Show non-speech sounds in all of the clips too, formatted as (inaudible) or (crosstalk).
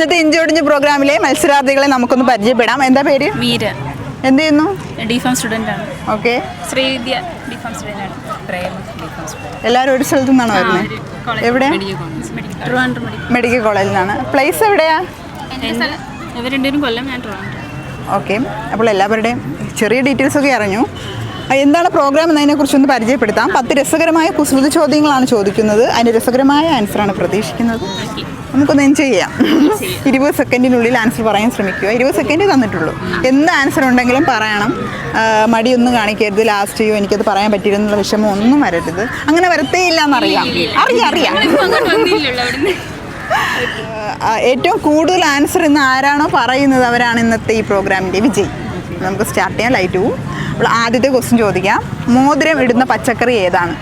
ഇന്നത്തെ ഇഞ്ചോടിഞ്ച് പ്രോഗ്രാമിലെ മത്സരാർത്ഥികളെ നമുക്കൊന്ന് പരിചയപ്പെടാം. എന്താ പേര്? മീര. എന്ത് ചെയ്യുന്നു? ഡിഫാം സ്റ്റുഡന്റ് ആണ്. Okay Sreevidya D Pharm student ആണ്. പ്രേമ ഡിഫാം സ്റ്റുഡന്റ് എല്ലാവരും ഒരു സ്ഥലത്തു നിന്നാണ് വരുന്നത് എവിടെ? ട്രിവാൻഡ്രം മെഡിക്കൽ കോളേജിൽ നിന്നാണ് പ്ലേസ് എവിടെയാ? എന്റെ ഇവർ രണ്ടുപേരും കൊല്ലം ഞാൻ ട്രിവാൻഡ്രം. ഓക്കെ അപ്പോൾ എല്ലാവരുടെയും ചെറിയ ഡീറ്റെയിൽസ് ഒക്കെ അറിഞ്ഞു. എന്താണ് പ്രോഗ്രാം എന്നതിനെ കുറിച്ചൊന്ന് പരിചയപ്പെടുത്താം. പത്ത് രസകരമായ കുസൃതി ചോദ്യങ്ങളാണ് ചോദിക്കുന്നത്. അതിന് രസകരമായ ആൻസറാണ് പ്രതീക്ഷിക്കുന്നത്. നമുക്കൊന്ന് എൻജോയ് ചെയ്യാം. ഇരുപത് സെക്കൻഡിനുള്ളിൽ ആൻസർ പറയാൻ ശ്രമിക്കുക. ഇരുപത് സെക്കൻഡ് തന്നിട്ടുള്ളൂ. എന്ത് ആൻസർ ഉണ്ടെങ്കിലും പറയണം. മടി മടിയൊന്നും കാണിക്കരുത്. ലാസ്റ്റ് ചെയ്യോ എനിക്കത് പറയാൻ പറ്റിയിരുന്നുള്ള വിഷമം ഒന്നും വരരുത്. അങ്ങനെ വരത്തേ ഇല്ല എന്നറിയാം. അറിയാം അറിയാം. ഏറ്റവും കൂടുതൽ ആൻസർ ഇന്ന് ആരാണോ പറയുന്നത് അവരാണ് ഇന്നത്തെ ഈ പ്രോഗ്രാമിന്റെ വിജയി. നമുക്ക് സ്റ്റാർട്ട് ചെയ്യാം. ലൈറ്റ് പോവും അപ്പോൾ ആദ്യത്തെ ക്വസ്റ്റ്യൻ ചോദിക്കാം. മോതിരം ഇടുന്ന പച്ചക്കറി ഏതാണ്?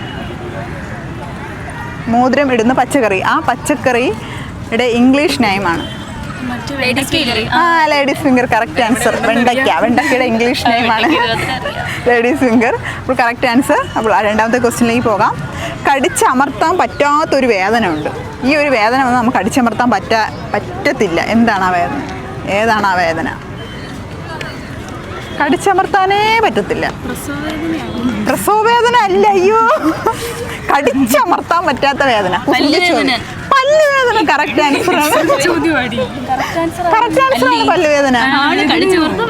മോതിരം ഇടുന്ന പച്ചക്കറി. ആ പച്ചക്കറിയുടെ ഇംഗ്ലീഷ് നെയിമാണ് ആ ലേഡീസ് ഫിംഗർ കറക്റ്റ് ആൻസർ വെണ്ടയ്ക്ക. വെണ്ടയ്ക്കയുടെ ഇംഗ്ലീഷ് നെയിമാണ് ലേഡീസ് ഫിംഗർ അപ്പോൾ കറക്റ്റ് ആൻസർ അപ്പോൾ രണ്ടാമത്തെ ക്വസ്റ്റ്യനിലേക്ക് പോകാം. കടിച്ചമർത്താൻ പറ്റാത്തൊരു വേദന ഉണ്ട് ഈ ഒരു വേദന വന്ന് നമുക്ക് അടിച്ചമർത്താൻ പറ്റാ പറ്റത്തില്ല. എന്താണ് ആ വേദന? ഏതാണ് ആ വേദന? കടിച്ചമർത്താനേ പറ്റത്തില്ല. പ്രസവ വേദന അല്ല അയ്യോ. കടിച്ചമർത്താൻ പറ്റാത്ത വേദന. പല്ലുവേദന. കറക്റ്റ് ആൻസർ ആണ്. കറക്റ്റ് ആൻസർ ആണ്. പല്ലുവേദന.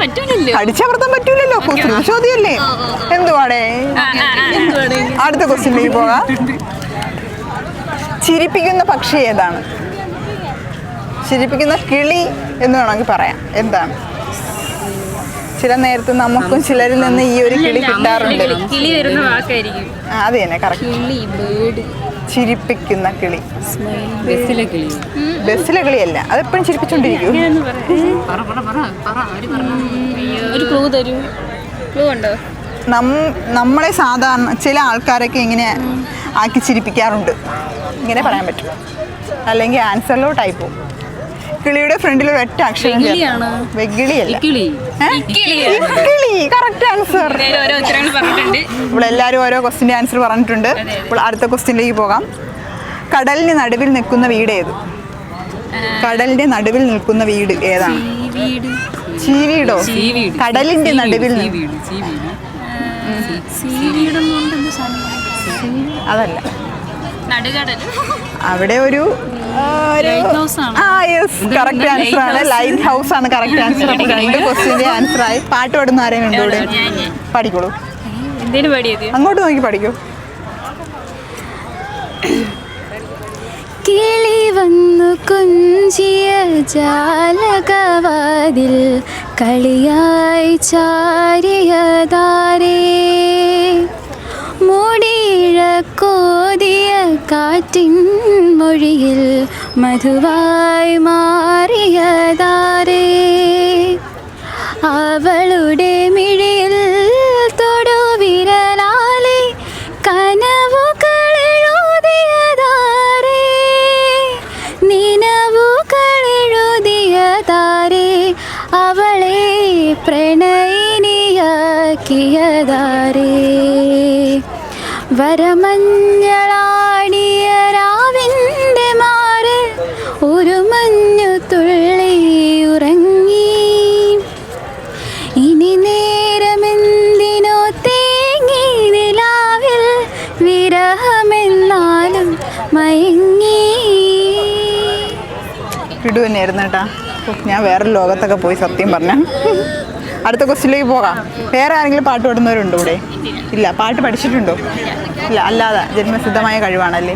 പറ്റൂലല്ലോ. കടിച്ചമർത്താൻ പറ്റൂലല്ലോ. കുസൃതി ചോദ്യമല്ലേ? എന്തുവാടേ? അടുത്ത ക്വസ്റ്റ്യനിലേക്ക് പോകാം. ചിരിപ്പിക്കുന്ന പക്ഷി ഏതാണ്? ചിരിപ്പിക്കുന്ന കിളി എന്ന് വേണമെങ്കിൽ പറയാം. എന്താണ്? ചില നേരത്ത് നമുക്കും ചിലരിൽ നിന്ന് ഈ ഒരു കിളി കിട്ടാറുണ്ട്. കിളി വരുന്ന വാക്കായിരിക്കും. അത് തന്നെ കറക്റ്റ് കിളി ചിരിപ്പിക്കുന്ന കിളി. ബസ്സിലെ കിളി. ബസ്സിലെ കിളിയല്ല. അതെപ്പോഴും ചിരിപ്പിച്ചോണ്ടിരിക്കും. ഒരു ക്ലൂ തരൂ. ക്ലൂ ഉണ്ടോ? നമ്മളെ സാധാരണ ചില ആൾക്കാരൊക്കെ ഇങ്ങനെ ആക്കി ചിരിപ്പിക്കാറുണ്ട്. ഇങ്ങനെ പറയാൻ പറ്റും. അല്ലെങ്കിൽ ആൻസറിലോട്ടായി പോകും കിളിയുടെ ഫ്രണ്ടിൽ ഒരു ഒറ്റ അക്ഷരം കറക്റ്റ് ആൻസർ ഓരോ ക്വസ്റ്റിന്റെ എല്ലാവരും ഓരോ ആൻസർ പറഞ്ഞിട്ടുണ്ട്. ഇപ്പോൾ അടുത്ത ക്വസ്റ്റിനിലേക്ക് പോകാം. കടലിന് നടുവിൽ നിൽക്കുന്ന വീട് ഏത്? കടലിന്റെ നടുവിൽ നിൽക്കുന്ന വീട് ഏതാണ്? വീട് ചീവീടോ. കടലിന്റെ നടുവിൽ അതല്ല. അവിടെ ഒരു കറക്റ്റ് ആൻസർ ആണ്? ലൈറ്റ് ഹൗസ് ആണ്. കറക്റ്റ് (laughs) ആൻസർ രണ്ട് ക്വസ്റ്റിന്റെ ആൻസർ ആയി. പാട്ട് പാടുന്ന ആരെയും ഉണ്ട് ഇവിടെ. പഠിക്കോളൂ. അങ്ങോട്ട് നോക്കി പഠിക്കൂ. കിളി വന്നു കുഞ്ചിയ ജാലകവാതിൽ കളിയായി ചാരിയതാരേ മുടിയിഴ കോതിയ കാറ്റിൻ മൊഴിയിൽ മധുവായി മാറിയതാരേ. അവളുടെ മിഴിയിൽ തൊടുവിരലാലെ കനവുകളെഴുതിയതാരേ നിനവുകളെഴുതിയതാരേ അവളെ പ്രണയിനിയാക്കിയതാരേ. വരമഞ്ഞളാടിയ ഇടു തന്നെയായിരുന്നു കേട്ടാ. ഞാൻ വേറെ ലോകത്തൊക്കെ പോയി സത്യം പറഞ്ഞ. അടുത്ത ക്വസ്റ്റിലേക്ക് പോകാം. വേറെ ആരെങ്കിലും പാട്ട് പാടുന്നവരുണ്ടോ ഇവിടെ? ഇല്ല പാട്ട് പഠിച്ചിട്ടുണ്ടോ? ഇല്ല അല്ലാതെ ജന്മസിദ്ധമായ കഴിവാണല്ലേ.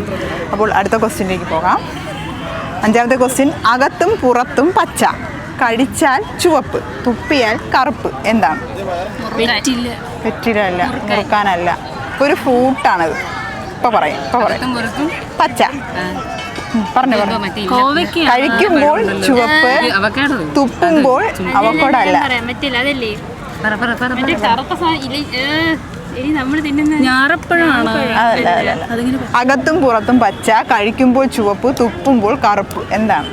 അപ്പോൾ അടുത്ത ക്വസ്റ്റ്യനിലേക്ക് പോകാം. അഞ്ചാമത്തെ ക്വസ്റ്റ്യൻ അകത്തും പുറത്തും പച്ച. കടിച്ചാൽ ചുവപ്പ് തുപ്പിയാൽ കറുപ്പ്. എന്താണ്? വെറ്റിലല്ല മുറുക്കാനല്ല. ഒരു ഫ്രൂട്ടാണത്. ഇപ്പൊ പറയാം ഇപ്പൊ പറയാം. പച്ച. പറഞ്ഞു കഴിക്കുമ്പോൾ ചുവപ്പ് തുപ്പുമ്പോൾ അവക്കോടല്ല. ഞാറപ്പഴമാണ് അകത്തും പുറത്തും പച്ച കഴിക്കുമ്പോൾ ചുവപ്പ് തുപ്പുമ്പോൾ കറുപ്പ്. എന്താണ്?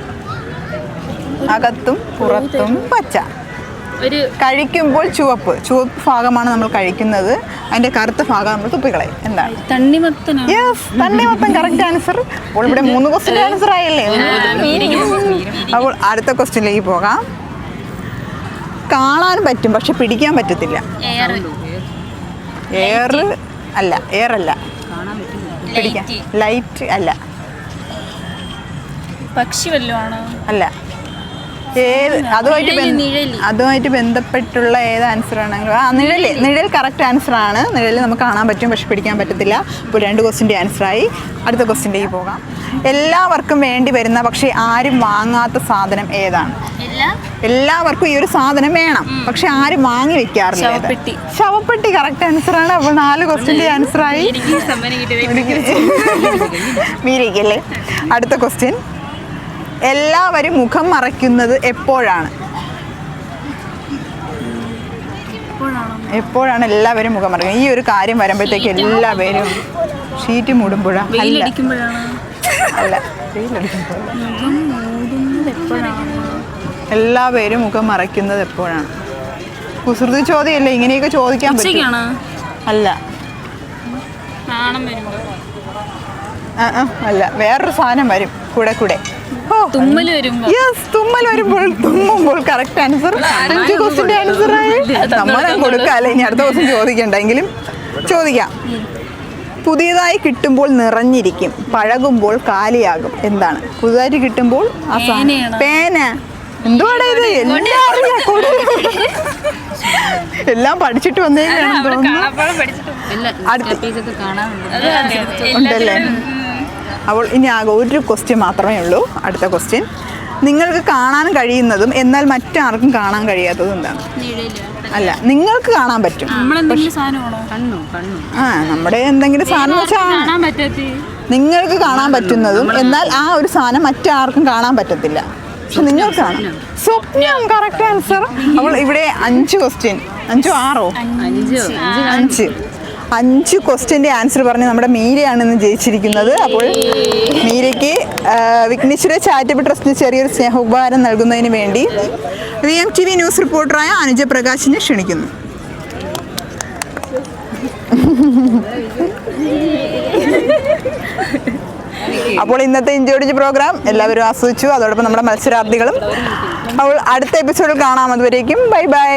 അകത്തും പുറത്തും പച്ച. ഒരു കഴിക്കുമ്പോൾ ചുവപ്പ് ചുവപ്പ് ഭാഗമാണ് നമ്മൾ കഴിക്കുന്നത്. അതിന്റെ കറുത്ത ഭാഗം നമ്മൾ തുപ്പിക്കളയും. എന്താണ്? യെസ് മൊത്തം കറക്റ്റ് ആൻസർ അപ്പോൾ ഇവിടെ മൂന്ന് ക്വസ്റ്റ്യൻ ആൻസർ ആയില്ലേ? അപ്പോൾ അടുത്ത ക്വസ്റ്റ്യനിലേക്ക് പോകാം. കാണാൻ പറ്റും പക്ഷെ പിടിക്കാൻ പറ്റത്തില്ല. എയർ അല്ല എയർ അല്ല. പിടിക്കാൻ. ലൈറ്റ് അല്ല. പക്ഷി വല്ലതും ആണോ? അല്ല. ഏത് അതുമായിട്ട് അതുമായിട്ട് ബന്ധപ്പെട്ടുള്ള ഏത് ആൻസർ ആണെങ്കിലും ആ നിഴൽ നിഴൽ കറക്റ്റ് ആൻസർ ആണ് നിഴൽ നമുക്ക് കാണാൻ പറ്റും പക്ഷെ പിടിക്കാൻ പറ്റത്തില്ല ഇപ്പോൾ രണ്ട് ക്വസ്റ്റിന്റെ ആൻസറായി അടുത്ത ക്വസ്റ്റിന്റെക്ക് പോകാം എല്ലാവർക്കും വേണ്ടി വരുന്ന പക്ഷേ ആരും വാങ്ങാത്ത സാധനം ഏതാണ് എല്ലാം എല്ലാവർക്കും ഈ ഒരു സാധനം വേണം പക്ഷെ ആരും വാങ്ങി വെക്കാറില്ല ശവപ്പെട്ടി. കറക്റ്റ് ആൻസർ ആണ് അപ്പോൾ നാല് ക്വസ്റ്റിന്റെ ആൻസറായി കിട്ടിയത് അടുത്ത ക്വസ്റ്റ്യൻ എല്ലാവരും മുഖം മറയ്ക്കുന്നത് എപ്പോഴാണ്? എപ്പോഴാണ് എല്ലാവരും മുഖം മറയ്ക്കുന്നത്? ഈ ഒരു കാര്യം വരുമ്പോഴത്തേക്ക് എല്ലാവരും ഷീറ്റ് മൂടുമ്പോഴാണ് അല്ല. അല്ല. എല്ലാവരും മുഖം മറയ്ക്കുന്നത് എപ്പോഴാണ്? കുസൃതി ചോദ്യമല്ലേ? ഇങ്ങനെയൊക്കെ ചോദിക്കാൻ പറ്റും. അല്ല. അല്ല. വേറൊരു സാധനം വരും. കൂടെ കൂടെ. ഓ വരുമ്പോൾ യെസ് തുമ്മൽ വരുമ്പോൾ തുമ്മുമ്പോൾ കറക്റ്റ് ആൻസർ അഞ്ച് ക്വസ്റ്റിന്റെ ആൻസർ ആയി. സമ്മാനം കൊടുക്കാം അല്ലെ ഇനി അടുത്ത ദിവസം ചോദിക്കണ്ടെങ്കിലും ചോദിക്കാം. പുതിയതായി കിട്ടുമ്പോൾ നിറഞ്ഞിരിക്കും പഴകുമ്പോൾ കാലിയാകും. എന്താണ്? പുതുതായിട്ട് കിട്ടുമ്പോൾ പേന. എന്തുവാടാ ഇത്? എല്ലാം അറിയാം കൊടു. (laughs) എല്ലാം പഠിച്ചിട്ട് വന്നേക്കാണെന്ന് തോന്നുന്നു. അടുത്ത് ഉണ്ടല്ലേ? അപ്പോൾ ഇനി ആകെ ഒരു ക്വസ്റ്റ്യൻ മാത്രമേ ഉള്ളൂ. അടുത്ത ക്വസ്റ്റ്യൻ നിങ്ങൾക്ക് കാണാൻ കഴിയുന്നതും എന്നാൽ മറ്റാർക്കും കാണാൻ കഴിയാത്തതും എന്താണ്? അല്ല നിങ്ങൾക്ക് കാണാൻ പറ്റും. ആ നമ്മുടെ എന്തെങ്കിലും സാധനം വെച്ചാൽ നിങ്ങൾക്ക് കാണാൻ പറ്റുന്നതും എന്നാൽ ആ ഒരു സാധനം മറ്റാർക്കും കാണാൻ പറ്റത്തില്ല. പക്ഷെ നിങ്ങൾക്ക് കാണാം. സ്വപ്നം. കറക്റ്റ് ആൻസർ അപ്പോൾ ഇവിടെ അഞ്ച് ക്വസ്റ്റ്യൻ അഞ്ചോ ആറോ? അഞ്ച്. അഞ്ച് ക്വസ്റ്റ്യന്റെ ആൻസർ പറഞ്ഞ് നമ്മുടെ മീരയാണ് ഇന്ന് ജയിച്ചിരിക്കുന്നത്. അപ്പോൾ മീരയ്ക്ക് വിഘ്നേശ്വര ചാരിറ്റബിൾ ട്രസ്റ്റിന് ചെറിയൊരു സ്നേഹോപഹാരം നൽകുന്നതിന് വേണ്ടി V M T V news റിപ്പോർട്ടറായ Anuja പ്രകാശിനെ ക്ഷണിക്കുന്നു. അപ്പോൾ ഇന്നത്തെ ഇഞ്ചോടിഞ്ച് പ്രോഗ്രാം എല്ലാവരും ആസ്വദിച്ചു. അതോടൊപ്പം നമ്മുടെ മത്സരാർത്ഥികളും. അപ്പോൾ അടുത്ത എപ്പിസോഡിൽ കാണാം. അതുവരേക്കും ബൈ ബൈ.